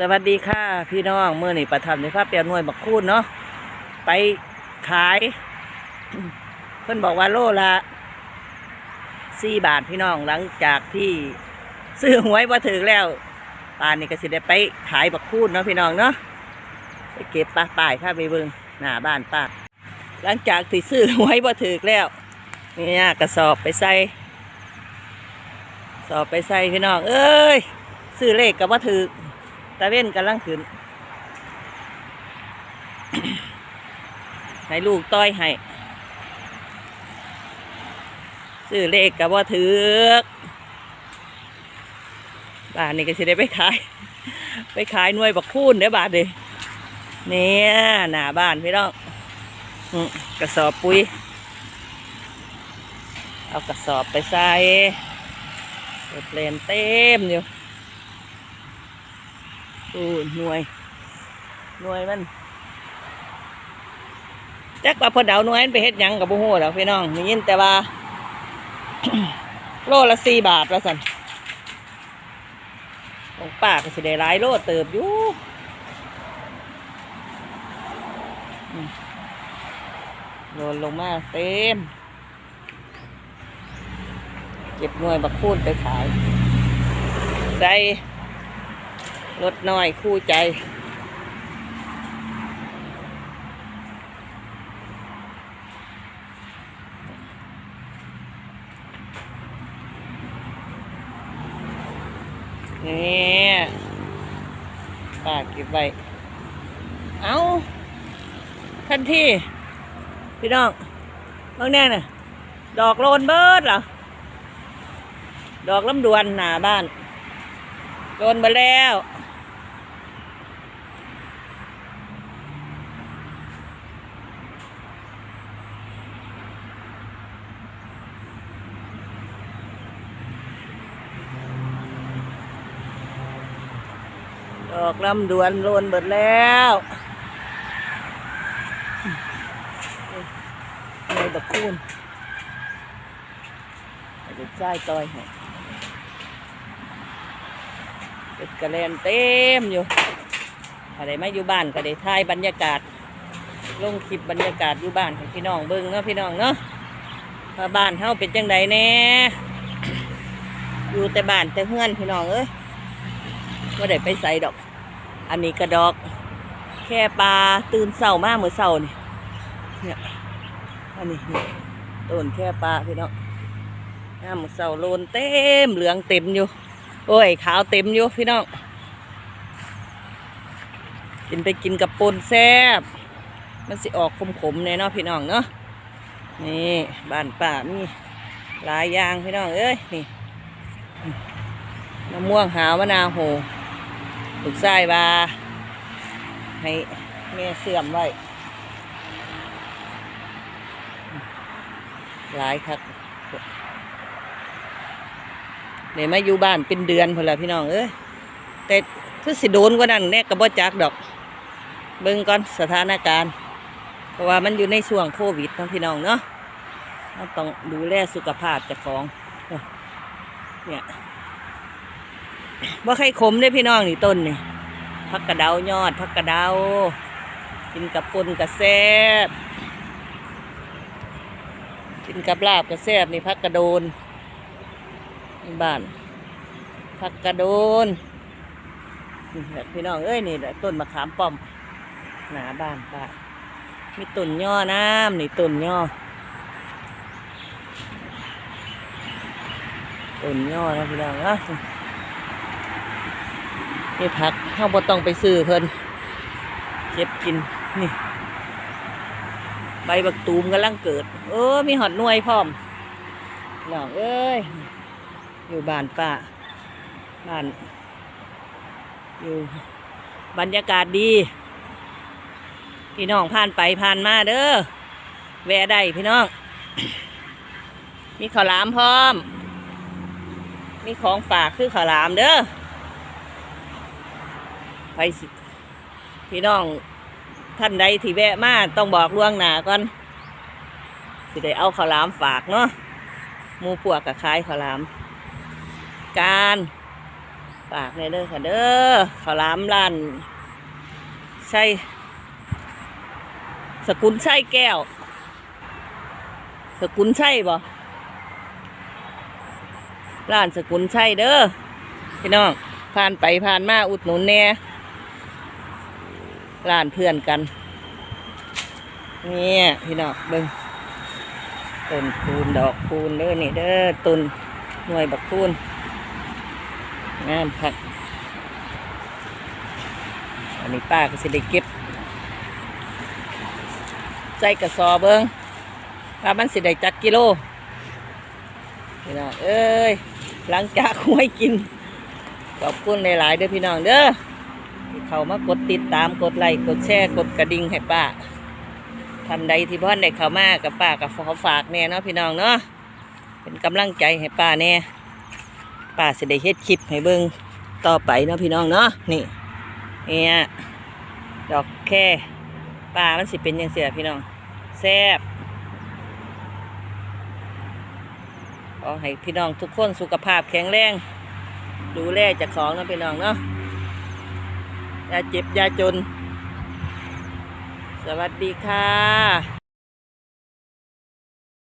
สวัสดีค่ะ พี่น้องเมื่อนี่ประทับในภาพเปียนหน่วยบักคูนเนาะไปขาย เพิ่อนบอกว่าโลละสี่บาทพี่น้องหลังจากที่ซื้อหวยมาถึงแล้วป่านนี้ก็สิได้ไปขายบักคูนเนาะพี่น้องเนาะไปเก็บปลาป่ายค่ะไปเบิงหน้าบ้านป้าหลังจากที่ซื้อหวยมาถึงแล้วเนี่ยกระสอบไปใส่สอบไปใส่พี่น้อง เอ้ยซื้อเลขกับว่าถือ ตะเว้นกำลังขึ้น ให้ลูกต้อยให้ซื้อเลขกับว่าถือกบ้านนี่ก็สิได้ไปขาย ไปขายหน่วยบักคูนเด้บาทเลยเนี่ยหนาบ้านพี่น้องกระสอบปุ๋ย เอากระสอบไปใส่เปิดเลนเต็มอยู่ โอ้หน่วย หน่วยมันจักว่าพอเดาหน่วยไปเฮ็ดยังกับบุ้งดอกพี่น้องมียินแต่ว่า โลละสี่บาทว่าสันของปาก็สิได้หลายโลเติบอยู่โดนลงมาเต็ม เก็บหน่วยบักคูนไปขาย ใส่ รถน้อยคู่ใจ นี่ป้าเก็บไว้ เอาทันทีพี่น้องบางแน่น่ะ ดอกโลนเบิดเหรอ ดอกลำดวนหนาบ้าน โดนมาแล้ว ดอกลำดวนโลนเบิดแล้วในตะคูนเด็กชายต่อยให้เป็ดกระเลนเต็มอยู่ถ้าได้มาอยู่บ้านก็ได้ถ่ายบรรยากาศ ลงคลิปบรรยากาศอยู่บ้านให้พี่น้องเบิ่งเนาะพี่น้องเนาะบ้านเฮาเป็นจังใดแน่อยู่แต่บ้านแต่เฮือนพี่น้องเอ้ย ว่าได้ไปใส่ดอก อันนี้กระดอก แค่ปลาตื่นเช้ามากเมื่อเช้านี่เนี่ยอันนี้ต้นแค่ปลาพี่น้องน้ำมื้อเช้าโลนเต็มเหลืองเต็มอยู่ โอ้ยขาวเต็มอยู่พี่น้องกินไปกินกับปนแซบมันสิออกขมๆแน่เนาะพี่น้องเนาะนี่บ้านป่ามีหลายอย่างพี่น้องเอ้ยนี่มะม่วงหาวมะนาวโห ลูกไส้บาให้แม่เสื่อมไว้ หลายครับเดี๋ยวมาอยู่บ้านเป็นเดือนพอละพี่น้องเอ้ยแต่คือสิโดนกว่านั้นแน่กระบ่จักดอก เบิ่งก่อนสถานการณ์ เพราะว่ามันอยู่ในช่วงโควิดเนาะพี่น้องเนาะต้องดูแลสุขภาพจ้าของเนี่ย ว่าใครขมได้พี่น้องนี่ต้นนี่พักกระเดายอดพักกระเดากินกับปนกับแซ่บกินกับลาบกับแซ่บนี่พักกระโดนบ้านผักกระโดนนี่แหละพี่น้องเอ้ยนี่ต้นมะขามป้อมหนาบ้านป้ามีต้นย่อน้ำนี่ต้นย่อต้นย่อนะพี่น้องนะ นี่ผักเข้าบต้องไปซื้อเพิ่นเก็บกินนี่ ใบบักตูมกำลังเกิด เออมีหอดหน่วยพร้อมน้องเอ้ย อยู่บ้านป้าบ้าน อยู่บรรยากาศดีพี่น้องผ่านไปผ่านมาเด้อแวะได้พี่น้อง มีข้าวหลามพร้อม มีของฝากคือข้าวหลามเด้อ ไปสิพี่น้องท่านใดที่แวะมาต้องบอกล่วงหน้าก่อนสิได้เอาข้าวหลามฝากเนาะมูพวกกับคล้ายข้าวหลาม การฝากในเด้อค่ะเด้อข้าวหลามร้านใช่สกุลใช่แก้ว สกุลใช่บ่ร้านสกุลใช่เด้อพี่น้องผ่านไปผ่านมาอุดหนุนแน่ ร้านเพื่อนกันเนี่ยพี่น้องเบิ่งต้นคูณดอกคูณเด้อนี่เด้อต้นหน่วยบักคูณงามคักอันนี้ป้าก็สิได้เก็บใส่กระสอบเบิ้งว่ามันสิได้จักกิโลพี่น้องเอ้ยหลังจากหวยกินขอบคุณหลายๆเด้อพี่น้องเด้อ เขามากดติดตามกดไลค์กดแชร์กดกระดิ่งให้ป้าท่านใดที่พ่อนได้เข้ามากับป้ากับขอฝากแน่เนาะพี่น้องเนาะเป็นกำลังใจให้ป้าแน่ป้าสิได้เฮ็ดคลิปให้เบิ่งต่อไปเนาะพี่น้องเนาะนี่เนี่ยดอกแค่ปลามันสิเป็นยังเสียพี่น้องแซ่บขอให้พี่น้องทุกคนสุขภาพแข็งแรง ดูแลจากของเนาะพี่น้องเนาะ อย่าเจ็บอย่าจน สวัสดีค่ะ